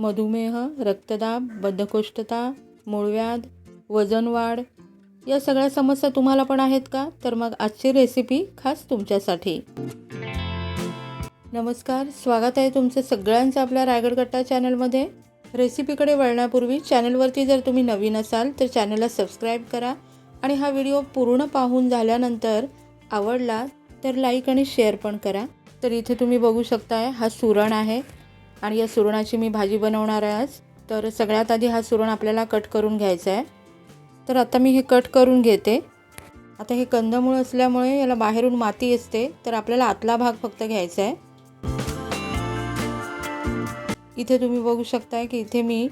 मधुमेह रक्तदाब बद्धकोष्ठता मूळव्याध वजन वाढ या सगळ्या समस्या तुम्हाला पण आहेत का? तर मग आजची रेसिपी खास तुमच्यासाठी. नमस्कार स्वागत आहे तुमचं सगळ्यांचं आपल्या रायगड कट्टा चॅनलमध्ये रेसिपीकडे वळण्यापूर्वी चॅनलवरती जर तुम्ही नवीन असाल तर चॅनलला सबस्क्राईब करा आणि हा व्हिडिओ पूर्ण पाहून झाल्यानंतर आवडला तर लाईक आणि शेअर पण करा. तर इथे तुम्ही बघू शकताय हा सुरण आहे. आणि या सुरणाची मी भाजी बनवणार आहे आज. तर सगळ्यात आधी हा सुरण आपल्याला कट करून घ्यायचा आहे. तर आता मी हे कट करून घेते. आता हे कंदमूळ असल्यामुळे याला बाहेरून माती असते तर आपल्याला आतला भाग फक्त घ्यायचा आहे. इथे तुम्ही बघू शकताय की इथे मी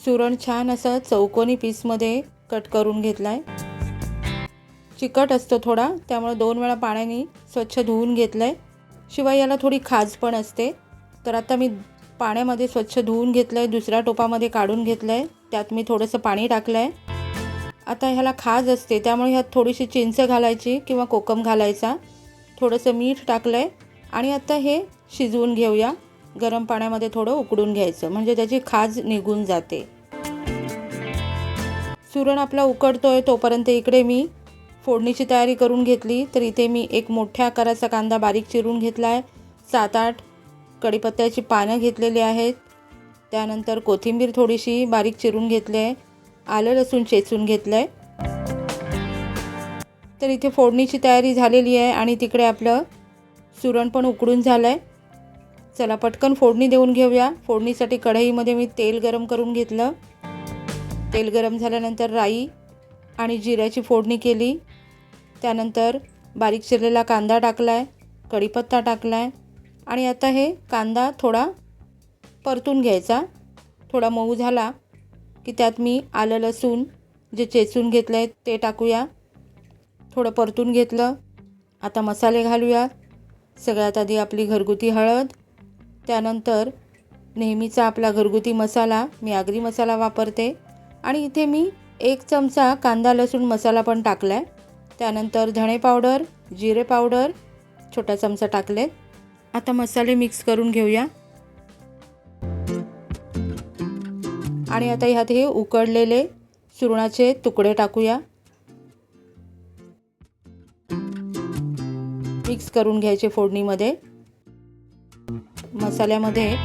सुरण छान असं चौकोनी पीसमध्ये कट करून घेतला आहे चिकट असतो थोडा त्यामुळे दोन वेळा पाण्याने स्वच्छ धुवून घेतलं आहे शिवाय याला थोडी खाज पण असते. तर आता मी पाण्यामध्ये स्वच्छ धुवून घेतलं आहे दुसऱ्या टोपामध्ये काढून घेतलं आहे त्यात मी थोडंसं पाणी टाकलं आहे आता ह्याला खाज असते त्यामुळे ह्यात थोडीशी चिंच घालायची किंवा कोकम घालायचा. थोडंसं मीठ टाकलं आहे आणि आता हे शिजवून घेऊया. गरम पाण्यामध्ये थोडं उकडून घ्यायचं म्हणजे त्याची खाज निघून जाते. सुरण आपला उकडतोय तोपर्यंत इकडे मी फोडणीची तयारी करून घेतली. तर इथे मी एक मोठ्या आकाराचा कांदा बारीक चिरून घेतला आहे सात आठ कढीपत्त्याची पानं घेतलेली आहेत. त्यानंतर कोथिंबीर थोडीशी बारीक चिरून घेतली आहे आलं लसूण चेचून घेतलं आहे तर इथे फोडणीची तयारी झालेली आहे आणि तिकडे आपलं सुरण पण उकडून झालं आहे चला पटकन फोडणी देऊन घेऊया. फोडणीसाठी कढईमध्ये मी तेल गरम करून घेतलं. तेल गरम झाल्यानंतर राई आणि जिऱ्याची फोडणी केली. त्यानंतर बारीक चिरलेला कांदा टाकला आहे कढीपत्ता टाकला आहे आणि आता हे कांदा थोडा परतून घ्यायचा. थोडा मऊ झाला की त्यात मी आलं लसूण जे चेचून घेतलं आहे ते टाकूया. थोडं परतून घेतलं. आता मसाले घालूया. सगळ्यात आधी आपली घरगुती हळद. त्यानंतर नेहमीचा आपला घरगुती मसाला. मी आगरी मसाला वापरते. आणि इथे मी एक चमचा कांदा लसूण मसाला पण टाकला आहे त्यानंतर धणे पावडर जिरे पावडर छोटा चमचा टाकले आता मसाले मिक्स करून घेऊया. आणि आता ह्यात हे उकडलेले सुरणाचे तुकडे टाकूया. मिक्स करून घ्यायचे फोडणीमध्ये. मसाल्यामध्ये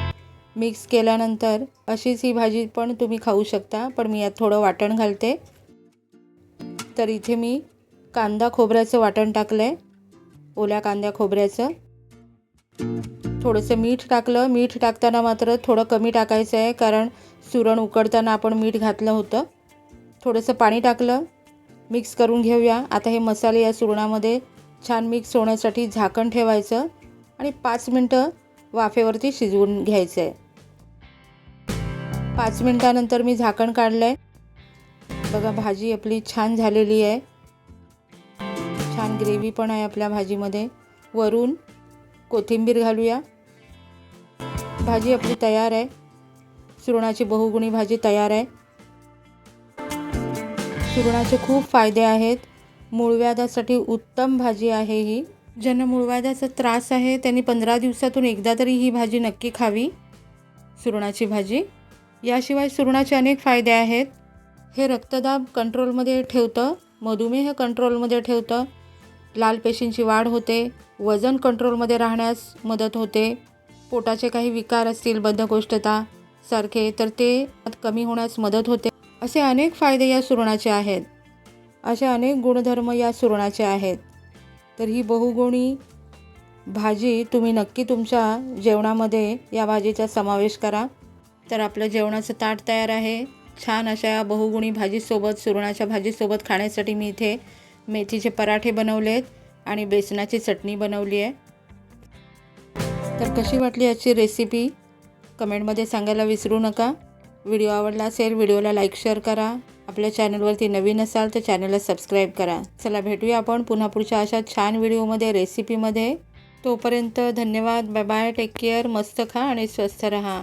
मिक्स केल्यानंतर अशीच ही भाजी पण तुम्ही खाऊ शकता पण मी यात थोडं वाटण घालते. तर इथे मी कांदा खोबऱ्याचं वाटण टाकलं आहे ओल्या कांद्या खोबऱ्याचं. थोडंसं मीठ टाकलं. मीठ टाकताना मात्र थोडं कमी टाकायचं आहे कारण सुरण उकडताना आपण मीठ घातलं होतं. थोडंसं पाणी टाकलं. मिक्स करून घेऊया. आता हे मसाले या सुरणामध्ये छान मिक्स होण्यासाठी झाकण ठेवायचं आणि पाच मिनटं वाफेवरती शिजवून घ्यायचं आहे. पाच मिनटानंतर मी झाकण काढलं आहे बघा भाजी आपली छान झालेली आहे. छान ग्रेव्ही पण आहे आपल्या भाजीमध्ये. वरून कोथिंबीर घालूया. भाजी आपली तयार आहे. सुरणाची बहुगुणी भाजी तयार आहे. सुरणाचे खूप फायदे आहेत. मूळव्याधासाठी उत्तम भाजी आहे ही. ज्यांना मूळव्याधाचा त्रास आहे त्यांनी पंधरा दिवसातून एकदा तरी ही भाजी नक्की खावी. सुरणाची भाजी. याशिवाय सुरणाचे अनेक फायदे आहेत. हे रक्तदाब कंट्रोलमध्ये ठेवतं. मधुमेह कंट्रोलमध्ये ठेवतं. लाल पेशींची वाढ होते वजन कंट्रोलमध्ये राहण्यास मदत होते पोटाचे काही विकार असतील बद्धकोष्ठता सारखे तर ते कमी होण्यास मदत होते. असे अनेक फायदे या सुरणाचे आहेत. असे अनेक गुणधर्म या सुरणाचे आहेत. तर ही बहुगुणी भाजी तुम्ही नक्की तुमच्या जेवणामध्ये या भाजीचा समावेश करा. तर आपलं जेवणाचं ताट तयार आहे. छान अशा या बहुगुणी भाजीसोबत सुरणाच्या भाजीसोबत खाण्यासाठी मी इथे मेथीचे पराठे बनवले आहेत आणि बेसनाची चटणी बनवली आहे. तर कशी वाटली याची रेसिपी कमेंटमध्ये सांगायला विसरू नका. व्हिडिओ आवडला असेल व्हिडिओला लाईक शेअर करा. आपल्या चॅनलवरती नवीन असाल तर चॅनलला सबस्क्राईब करा. चला भेटूया आपण पुन्हा पुढच्या अशा छान व्हिडिओमध्ये रेसिपीमध्ये तोपर्यंत धन्यवाद. बाय बाय टेक केअर मस्त खा आणि स्वस्थ रहा.